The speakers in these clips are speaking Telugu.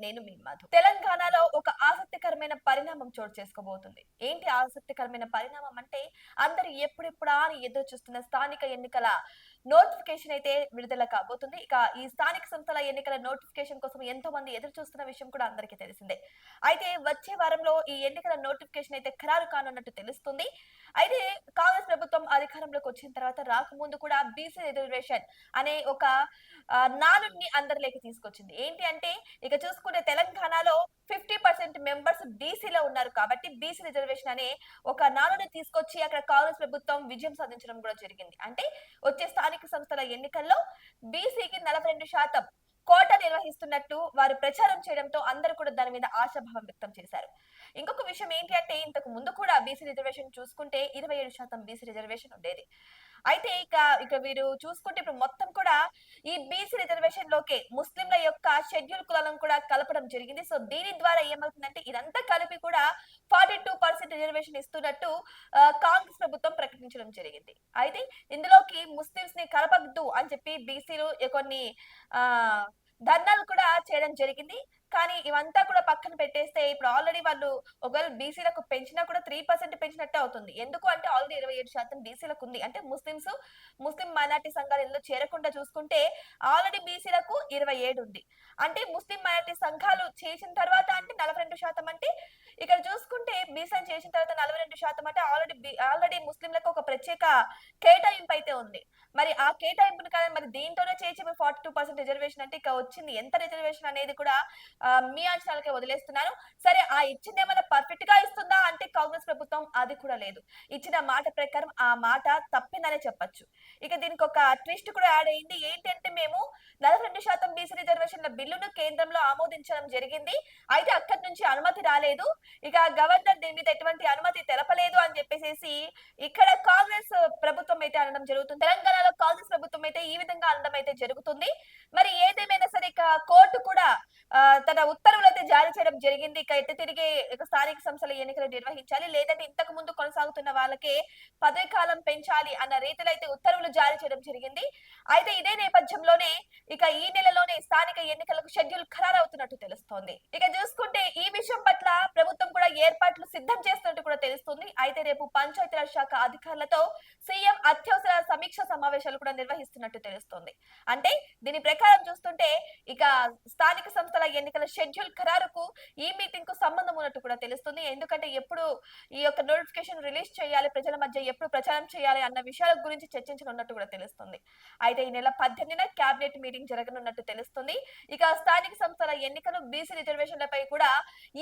నేను మీ మధు. తెలంగాణలో చోటు చేసుకోబోతుంది. ఏంటి ఆసక్తికరమైన పరిణామం అంటే అందరు ఎప్పుడెప్పుడా అని ఎదురు చూస్తున్న స్థానిక ఎన్నికల నోటిఫికేషన్ అయితే విడుదల కాబోతుంది. ఇక ఈ స్థానిక సంస్థల ఎన్నికల నోటిఫికేషన్ కోసం ఎంతో మంది ఎదురు చూస్తున్న విషయం కూడా అందరికీ తెలిసిందే. అయితే వచ్చే వారంలో ఈ ఎన్నికల నోటిఫికేషన్ అయితే ఖరారు కానున్నట్టు తెలుస్తుంది. అయితే కాంగ్రెస్ ప్రభుత్వం అధికారంలోకి వచ్చిన తర్వాత రాకముందు కూడా బీసీ రిజర్వేషన్ అనే ఒక నానుడిని అందరిలోకి తీసుకొచ్చింది. ఏంటి అంటే ఇక చూసుకుంటే తెలంగాణలో మెంబర్స్ బీసీలో ఉన్నారు కాబట్టి బీసీ రిజర్వేషన్ అనే ఒక నానుని తీసుకొచ్చి అక్కడ కాంగ్రెస్ ప్రభుత్వం విజయం సాధించడం కూడా జరిగింది. అంటే వచ్చే స్థానిక సంస్థల ఎన్నికల్లో బీసీకి నలభై రెండు శాతం కోట నిర్వహిస్తున్నట్టు వారు ప్రచారం చేయడంతో అందరూ కూడా దాని మీద ఆశాభావం వ్యక్తం చేశారు. ఇంకొక విషయం ఏంటి అంటే ఇంతకు ముందు కూడా బీసీ రిజర్వేషన్ చూసుకుంటే ఇరవై ఏడు శాతం బీసీ రిజర్వేషన్ ఉండేది. అయితే ఇక ఇక వీరు చూసుకుంటే ఇప్పుడు మొత్తం కూడా ఈ బీసీ రిజర్వేషన్ లోకే ముస్లింల యొక్క షెడ్యూల్ కులాలను కూడా కలపడం జరిగింది. సో దీని ద్వారా ఏమవుతుందంటే ఇదంతా కలిపి కూడా ఫార్టీ టూ పర్సెంట్ రిజర్వేషన్ ఇస్తున్నట్టు కాంగ్రెస్ ప్రభుత్వం ప్రకటించడం జరిగింది. అయితే ఇందులోకి ముస్లింస్ని కలపద్దు అని చెప్పి బీసీలు కొన్ని ఆ ధర్నాలు కూడా చేయడం జరిగింది. కానీ ఇవంతా కూడా పక్కన పెట్టేస్తే ఇప్పుడు ఆల్రెడీ వాళ్ళు ఒకవేళ బీసీలకు పెంచినా కూడా త్రీ పర్సెంట్ పెంచినట్టే అవుతుంది. ఎందుకు అంటే ఆల్రెడీ ఇరవై ఏడు శాతం బీసీలకు ఉంది. అంటే ముస్లిమ్స్ ముస్లిం మైనార్టీ సంఘాలు ఇందులో చేరకుండా చూసుకుంటే ఆల్రెడీ బీసీలకు ఇరవై ఏడు ఉంది. అంటే ముస్లిం మైనార్టీ సంఘాలు చేసిన తర్వాత అంటే నలభై రెండు శాతం అంటే ఇక్కడ చూసుకుంటే బీసీలు చేసిన తర్వాత నలభై రెండు శాతం అంటే ఆల్రెడీ ఆల్రెడీ ముస్లింలకు ఒక ప్రత్యేక కేటాయింపు అయితే ఉంది. మరి ఆ కేటాయింపును కదా మరి దీంతోనే చేసి ఫార్టీ టూ పర్సెంట్ రిజర్వేషన్ అంటే ఇక వచ్చింది. ఎంత రిజర్వేషన్ అనేది కూడా మీ అంచనాలకే వదిలేస్తున్నాను. సరే ఆ ఇచ్చింది ఏమైనా పర్ఫెక్ట్గా ఇస్తుందా అంటే కాంగ్రెస్ ప్రభుత్వం అది కూడా లేదు. ఇచ్చిన మాట ప్రకారం ఆ మాట తప్పిందనే చెప్పొచ్చు. ఇక దీనికి ఒక ట్విస్ట్ కూడా యాడ్ అయింది. ఏంటంటే మేము నలభై రెండు శాతం బీసీ రిజర్వేషన్ల బిల్లును కేంద్రంలో ఆమోదించడం జరిగింది. అయితే అక్కడి నుంచి అనుమతి రాలేదు. ఇక గవర్నర్ దీని మీద ఎటువంటి అనుమతి తెలపలేదు అని చెప్పేసి ఇక్కడ కాంగ్రెస్ ప్రభుత్వం అయితే అనడం జరుగుతుంది. తెలంగాణ తెలంగాణలో కాంగ్రెస్ ప్రభుత్వం అయితే ఈ విధంగా అనడం అయితే జరుగుతుంది. మరి ఏదేమైనా సరే ఇక కోర్టు కూడా తన ఉత్తర్వులు అయితే జారీ చేయడం జరిగింది. ఇక ఎట్టి తిరిగి స్థానిక సంస్థల ఎన్నికలు నిర్వహించాలి లేదంటే ఇంతకు ముందు కొనసాగుతున్న వాళ్ళకే పదవి కాలం పెంచాలి అన్న రీతిలో అయితే ఉత్తర్వులు జారీ చేయడం జరిగింది. అయితే ఇదే నేపథ్యంలోనే ఇక ఈ నెలలోనే స్థానిక ఎన్నికలకు షెడ్యూల్ ఖరారవుతున్నట్టు తెలుస్తోంది. ఇక చూసుకుంటే ఈ విషయం పట్ల ప్రభుత్వం కూడా ఏర్పాట్లు సిద్ధం చేస్తున్నట్టు కూడా తెలుస్తుంది. అయితే రేపు పంచాయతీరాజ్ శాఖ అధికారులతో సీఎం అత్యవసర సమీక్ష సమావేశాలు కూడా నిర్వహిస్తున్నట్టు తెలుస్తోంది. అంటే దీని ప్రకారం చూస్తుంటే ఇక స్థానిక సంస్థల ఎన్నికల షెడ్యూల్ ఖరారుకు ఈ మీటింగ్కు సంబంధం ఉన్నట్టు కూడా తెలుస్తుంది. ఎందుకంటే ఎప్పుడు ఈ యొక్క నోటిఫికేషన్ రిలీజ్ చేయాలి ప్రజల మధ్య ఎప్పుడు ప్రచారం చేయాలి అన్న విషయాల గురించి చర్చించనున్నట్టు కూడా తెలుస్తుంది. అయితే ఈ నెల పద్దెనిమిదిన కేబినెట్ మీటింగ్ జరగనున్నట్టు తెలుస్తుంది. ఇక స్థానిక సంస్థల ఎన్నికలు బీసీ రిజర్వేషన్లపై కూడా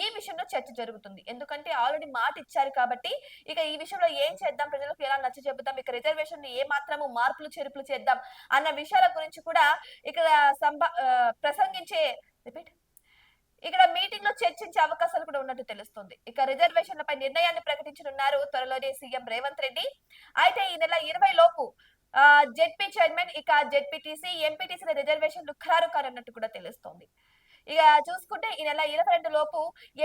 ఈ విషయంలో చర్చ జరుగుతుంది. ఎందుకంటే ఆల్రెడీ మాట ఇచ్చారు కాబట్టి ఇక ఈ విషయంలో ఏం చేద్దాం ప్రజలకు ఎలా నచ్చ చెబుతాం ఇక రిజర్వేషన్ ఏ మాత్రము మార్పులు చేర్పులు చేద్దాం అన్న విషయాల గురించి కూడా ఇక్కడ ప్రసంగించే రిపీట్. ఇక్కడ మీటింగ్లో చర్చించే అవకాశాలు కూడా ఉన్నట్టు తెలుస్తుంది. ఇక రిజర్వేషన్లపై నిర్ణయాన్ని ప్రకటించనున్నారు త్వరలోనే సీఎం రేవంత్ రెడ్డి. అయితే ఈ నెల ఇరవై లోపు జెడ్పీ చైర్మన్ ఇక జెడ్పీటీసీ ఎంపీటీసీ రిజర్వేషన్లు ఖరారు కానున్నట్టు కూడా తెలుస్తోంది. ఇక చూసుకుంటే ఈ నెల ఇరవై రెండు లోపు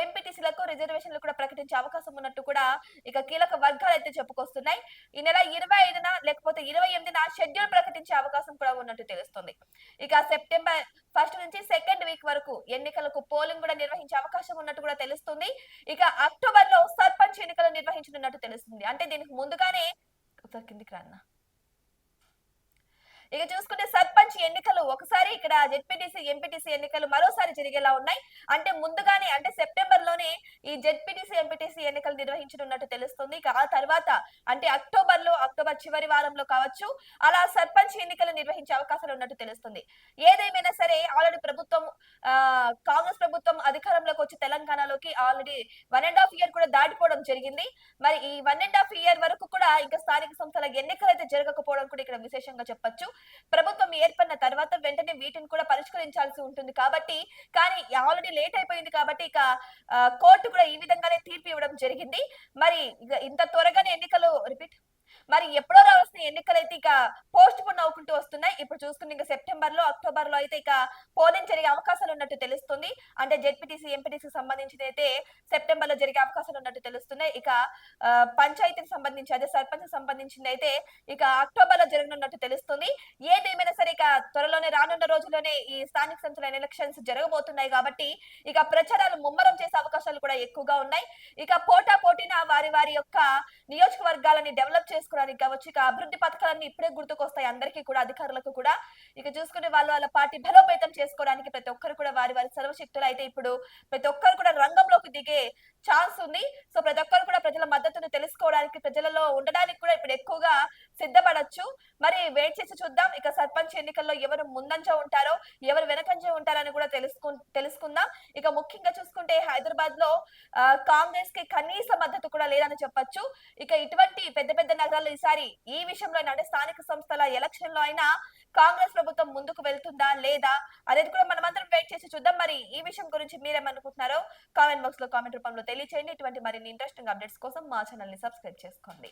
ఎంపీటీసీలకు రిజర్వేషన్లు కూడా ప్రకటించే అవకాశం ఉన్నట్టు కూడా ఇక కీలక వర్గాలు అయితే చెప్పుకొస్తున్నాయి. ఈ నెల ఇరవై ఐదున లేకపోతే ఇరవై ఎనిమిదిన షెడ్యూల్ ప్రకటించే అవకాశం కూడా ఉన్నట్టు తెలుస్తుంది. ఇక సెప్టెంబర్ ఫస్ట్ నుంచి సెకండ్ వీక్ వరకు ఎన్నికలకు పోలింగ్ కూడా నిర్వహించే అవకాశం ఉన్నట్టు కూడా తెలుస్తుంది. ఇక అక్టోబర్లో సర్పంచ్ ఎన్నికలు నిర్వహించనున్నట్టు తెలుస్తుంది. అంటే దీనికి ముందుగానే కిందికి రాన్నా ఇక చూసుకుంటే సర్పంచ్ ఎన్నికలు ఒకసారి ఇక్కడ జెడ్పీటీసీ ఎంపీటీసీ ఎన్నికలు మరోసారి జరిగేలా ఉన్నాయి. అంటే ముందుగానే అంటే సెప్టెంబర్లోనే ఈ జెడ్పీటీసీ ఎంపీటీసీ ఎన్నికలు నిర్వహించనున్నట్టు తెలుస్తుంది. ఇక ఆ తర్వాత అంటే అక్టోబర్లో అక్టోబర్ చివరి వారంలో కావచ్చు అలా సర్పంచ్ ఎన్నికలు నిర్వహించే అవకాశాలు ఉన్నట్టు తెలుస్తుంది. ఏదేమైనా సరే ఆల్రెడీ ప్రభుత్వం కాంగ్రెస్ ప్రభుత్వం అధికారంలోకి వచ్చి తెలంగాణలోకి already one and half year కూడా దాటిపోవడం జరిగింది. మరి ఈ వన్ అండ్ హాఫ్ ఇయర్ వరకు కూడా ఇంకా స్థానిక సంస్థల ఎన్నికలు అయితే జరగకపోవడం కూడా ఇక్కడ విశేషంగా చెప్పొచ్చు. ప్రభుత్వం ఏర్పడిన తర్వాత వెంటనే వీటిని కూడా పరిష్కరించాల్సి ఉంటుంది కాబట్టి కానీ ఆల్రెడీ లేట్ అయిపోయింది కాబట్టి ఇక కోర్టు కూడా ఈ విధంగానే తీర్పు ఇవ్వడం జరిగింది. మరి ఇంత త్వరగానే ఎన్నికలు రిపీట్. మరి ఎప్పుడో రావాల్సిన ఎన్నికలు అయితే ఇక పోస్ట్ పోన్ అవుకుంటూ వస్తున్నాయి. ఇప్పుడు చూసుకుంటే ఇంకా సెప్టెంబర్లో అక్టోబర్లో అయితే ఇక పోలింగ్ జరిగే అవకాశాలు ఉన్నట్టు తెలుస్తుంది. అంటే జెడ్పీటీసీ ఎంపీటీసీ సంబంధించి అయితే సెప్టెంబర్లో జరిగే అవకాశాలు ఉన్నట్టు తెలుస్తున్నాయి. ఇక పంచాయతీకి సంబంధించి అదే సర్పంచ్ సంబంధించింది అయితే ఇక అక్టోబర్లో జరగనున్నట్టు తెలుస్తుంది. ఏదేమైనా సరే ఇక త్వరలో త్వరలోనే రానున్న రోజుల్లోనే ఈ స్థానిక సంస్థల ఎలక్షన్స్ జరగబోతున్నాయి కాబట్టి ఇక ప్రచారాలు ముమ్మరం చేసే అవకాశాలు కూడా ఎక్కువగా ఉన్నాయి. ఇక పోటా పోటీన వారి వారి యొక్క నియోజకవర్గాలని డెవలప్ చేసుకోవడానికి కావచ్చు ఇక అభివృద్ధి పథకాలన్నీ ఇప్పుడే గుర్తుకొస్తాయి అందరికీ కూడా అధికారులకు కూడా. ఇక చూసుకునే వాళ్ళు వాళ్ళ పార్టీ బలోపేతం చేసుకోవడానికి ప్రతి ఒక్కరు కూడా వారి వారి సర్వశక్తులు అయితే ఇప్పుడు ప్రతి ఒక్కరు కూడా రంగంలోకి దిగే ఛాన్స్ ఉంది. సో ప్రతి ఒక్కరు కూడా ప్రజల మద్దతును తెలుసుకోవడానికి ప్రజలలో ఉండడానికి కూడా ఇప్పుడు ఎక్కువగా సిద్ధపడొచ్చు. మరి వెయిట్ చేసి చూద్దాం. ఇక సర్పంచ్ ఎన్నికల్లో ఎవరు ముందంజ ఉంటారో ఎవరు వెనకంజ ఉంటారని కూడా తెలుసుకు తెలుసుకుందాం. ఇక ముఖ్యంగా చూసుకుంటే హైదరాబాద్లో కాంగ్రెస్కి కనీస మద్దతు కూడా లేదని చెప్పొచ్చు. ఇక ఇటువంటి పెద్ద పెద్ద నగరాల్లో ఈసారి ఈ విషయంలో అంటే స్థానిక సంస్థల ఎలక్షన్లో అయినా కాంగ్రెస్ ప్రభుత్వం ముందుకు వెళ్తుందా లేదా అనేది కూడా మనమందరం వెయిట్ చేసి చూద్దాం. మరి ఈ విషయం గురించి మీరేమనుకుంటున్నారో కామెంట్ బాక్స్లో కామెంట్ రూపంలో తెలియచేయండి. ఇటువంటి మరిన్ని ఇంట్రెస్టింగ్ అప్డేట్స్ కోసం మా ఛానల్ని సబ్స్క్రైబ్ చేసుకోండి.